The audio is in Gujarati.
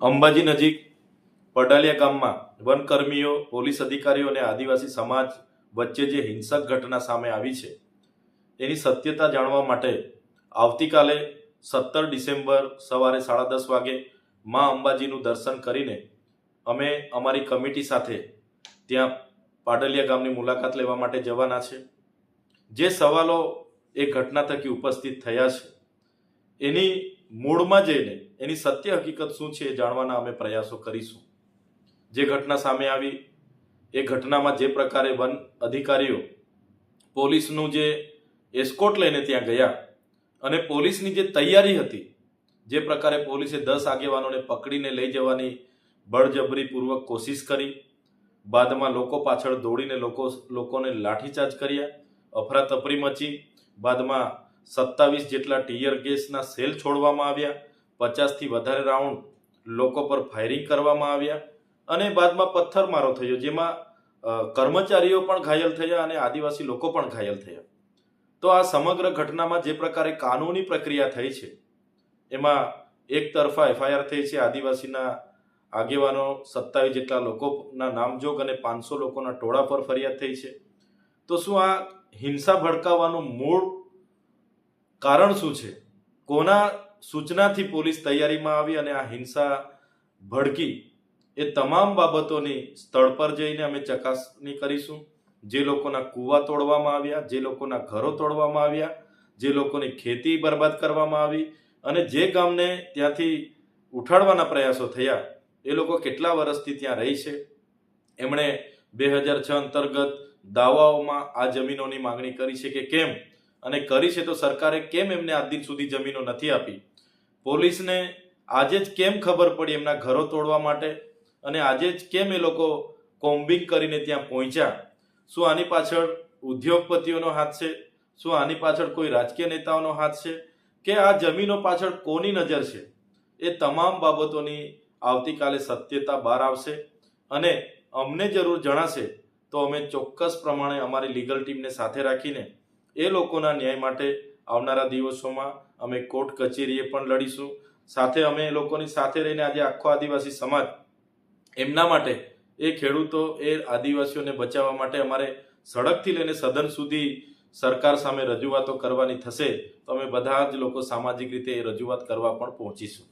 અંબાજી નજીક પડાલિયા ગામમાં વનકર્મીઓ, પોલીસ અધિકારીઓ અને આદિવાસી સમાજ વચ્ચે જે હિંસક ઘટના સામે આવી છે, એની સત્યતા જાણવા માટે આવતીકાલે સત્તર ડિસેમ્બર સવારે સાડા દસ વાગે મા અંબાજીનું દર્શન કરીને અમે અમારી કમિટી સાથે ત્યાં પાડલિયા ગામની મુલાકાત લેવા માટે જવાના છે. જે સવાલો એ ઘટના થકી ઉપસ્થિત થયા છે, એની મૂળમાં જઈને એની સત્ય હકીકત શું છે એ જાણવાના અમે પ્રયાસો કરીશું. જે ઘટના સામે આવી, એ ઘટનામાં જે પ્રકારે વન અધિકારીઓ પોલીસનું જે એસ્કોટ લઈને ત્યાં ગયા અને પોલીસની જે તૈયારી હતી, જે પ્રકારે પોલીસે દસ આગેવાનોને પકડીને લઈ જવાની બળજબરીપૂર્વક કોશિશ કરી, બાદમાં લોકો પાછળ દોડીને લોકો, લોકોને લાઠીચાર્જ કર્યા, અફરાતફરી મચી, બાદમાં સત્તાવીસ જેટલા ટીયર ગેસના સેલ છોડવામાં આવ્યા, પચાસથી વધારે રાઉન્ડ લોકો પર ફાયરિંગ કરવામાં આવ્યા અને બાદમાં પથ્થરમારો થયો, જેમાં કર્મચારીઓ પણ ઘાયલ થયા અને આદિવાસી લોકો પણ ઘાયલ થયા. તો આ સમગ્ર ઘટનામાં જે પ્રકારે કાનૂની પ્રક્રિયા થઈ છે, એમાં એક તરફા એફઆઈઆર થઈ છે, આદિવાસીના આગેવાનો સત્તાવીસ જેટલા લોકોના નામજોગ અને પાંચસો લોકોના ટોળા પર ફરિયાદ થઈ છે. તો શું આ હિંસા ભડકાવવાનું મૂળ કારણ શું છે? કોના સૂચનાથી પોલીસ તૈયારીમાં આવી અને આ હિંસા ભડકી, એ તમામ બાબતોની સ્થળ પર જઈને અમે ચકાસણી કરીશું. જે લોકોના કૂવા તોડવામાં આવ્યા, જે લોકોના ઘરો તોડવામાં આવ્યા, જે લોકોની ખેતી બરબાદ કરવામાં આવી અને જે ગામને ત્યાંથી ઉઠાડવાના પ્રયાસો થયા, એ લોકો કેટલા વર્ષથી ત્યાં રહી છે? એમણે બે હજાર છ અંતર્ગત દાવાઓમાં આ જમીનોની માંગણી કરી છે કે કેમ? અને કરી છે તો સરકારે કેમ એમને આજ દિન સુધી જમીનો નથી આપી? પોલીસને આજે જ કેમ ખબર પડી એમના ઘરો તોડવા માટે? અને આજે જ કેમ એ લોકો કોમ્બિંગ કરીને ત્યાં પહોંચ્યા? શું આની પાછળ ઉદ્યોગપતિઓનો હાથ છે? શું આની પાછળ કોઈ રાજકીય નેતાઓનો હાથ છે? કે આ જમીનો પાછળ કોની નજર છે? એ તમામ બાબતોની આવતીકાલે સત્યતા બહાર આવશે અને અમને જરૂર જણાશે તો અમે ચોક્કસ પ્રમાણે અમારી લીગલ ટીમને સાથે રાખીને એ લોકોના ન્યાય માટે આવનારા દિવસોમાં અમે કોર્ટ કચેરીએ પણ લડીશું. સાથે અમે એ લોકોની સાથે રહીને આજે આખો આદિવાસી સમાજ એમના માટે, એ ખેડૂતો, એ આદિવાસીઓને બચાવવા માટે અમારે સડકથી લઈને સદન સુધી સરકાર સામે રજૂઆતો કરવાની થશે તો અમે બધા જ લોકો સામાજિક રીતે એ રજૂઆત કરવા પણ પહોંચીશું.